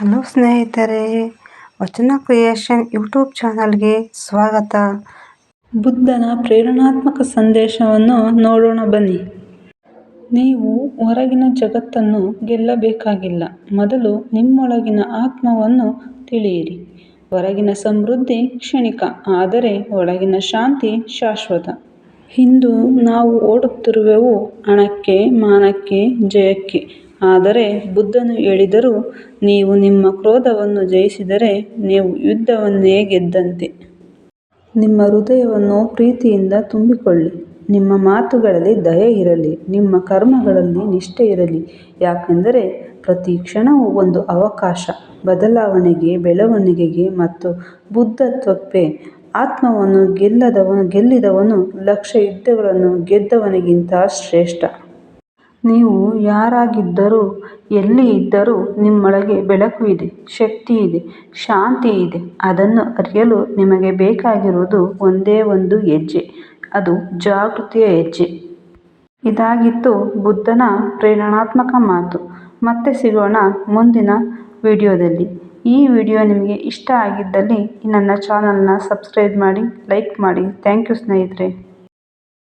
Hello ಸ್ನೇಹಿತರೆ, ವಚನ creation YouTube ಚಾನಲ್ಗೆ ಸ್ವಾಗತ. ಬುದ್ಧನ ಪ್ರೇರಣಾತ್ಮಕ ಸಂದೇಶವನ್ನು ನೋಡೋಣ ಬನ್ನಿ. ನೀವು ಹೊರಗಿನ ಜಗತ್ತನ್ನು ಗೆಲ್ಲಬೇಕಾಗಿಲ್ಲ. ಮೊದಲು ನಿಮ್ಮೊಳಗಿನ ಆತ್ಮವನ್ನು ತಿಳಿಯಿರಿ. ಹೊರಗಿನ ಸಮೃದ್ಧಿ ಕ್ಷಣಿಕ, ಆದರೆ ಒಳಗಿನ ಶಾಂತಿ ಶಾಶ್ವತ. ಇಂದು ನಾವು ಓಡುತ್ತಿರುವೆವು ಹಣಕ್ಕೆ, ಮಾನಕ್ಕೆ, ಜಯಕ್ಕೆ. ಆದರೆ ಬುದ್ಧನು ಹೇಳಿದರು, ನೀವು ನಿಮ್ಮ ಕ್ರೋಧವನ್ನು ಜಯಿಸಿದರೆ ನೀವು ಯುದ್ಧವನ್ನೇ ಗೆದ್ದಂತೆ. ನಿಮ್ಮ ಹೃದಯವನ್ನು ಪ್ರೀತಿಯಿಂದ ತುಂಬಿಕೊಳ್ಳಿ. ನಿಮ್ಮ ಮಾತುಗಳಲ್ಲಿ ದಯೆ ಇರಲಿ. ನಿಮ್ಮ ಕರ್ಮಗಳಲ್ಲಿ ನಿಷ್ಠೆ ಇರಲಿ. ಯಾಕೆಂದರೆ ಪ್ರತಿ ಕ್ಷಣವೂ ಒಂದು ಅವಕಾಶ, ಬದಲಾವಣೆಗೆ, ಬೆಳವಣಿಗೆಗೆ ಮತ್ತು ಬುದ್ಧತ್ವಕ್ಕೆ. ಆತ್ಮವನ್ನು ಗೆಲ್ಲದವನು ಗೆಲ್ಲಿದವನು ಲಕ್ಷ ಯುದ್ಧಗಳನ್ನು ಗೆದ್ದವನಿಗಿಂತ ಶ್ರೇಷ್ಠ. ನೀವು ಯಾರಾಗಿದ್ದರೂ, ಎಲ್ಲಿ ಇದ್ದರೂ ನಿಮ್ಮೊಳಗೆ ಬೆಳಕು ಇದೆ, ಶಕ್ತಿ ಇದೆ, ಶಾಂತಿ ಇದೆ. ಅದನ್ನು ಅರಿಯಲು ನಿಮಗೆ ಬೇಕಾಗಿರುವುದು ಒಂದೇ ಒಂದು ಹೆಜ್ಜೆ, ಅದು ಜಾಗೃತಿಯ ಹೆಜ್ಜೆ. ಇದಾಗಿತ್ತು ಬುದ್ಧನ ಪ್ರೇರಣಾತ್ಮಕ ಮಾತು. ಮತ್ತೆ ಸಿಗೋಣ ಮುಂದಿನ ವಿಡಿಯೋದಲ್ಲಿ. ಈ ವಿಡಿಯೋ ನಿಮಗೆ ಇಷ್ಟ ಆಗಿದ್ದಲ್ಲಿ ನನ್ನ ಚಾನಲ್ನ ಸಬ್ಸ್ಕ್ರೈಬ್ ಮಾಡಿ, ಲೈಕ್ ಮಾಡಿ. ಥ್ಯಾಂಕ್ ಯು ಸ್ನೇಹಿತರೆ.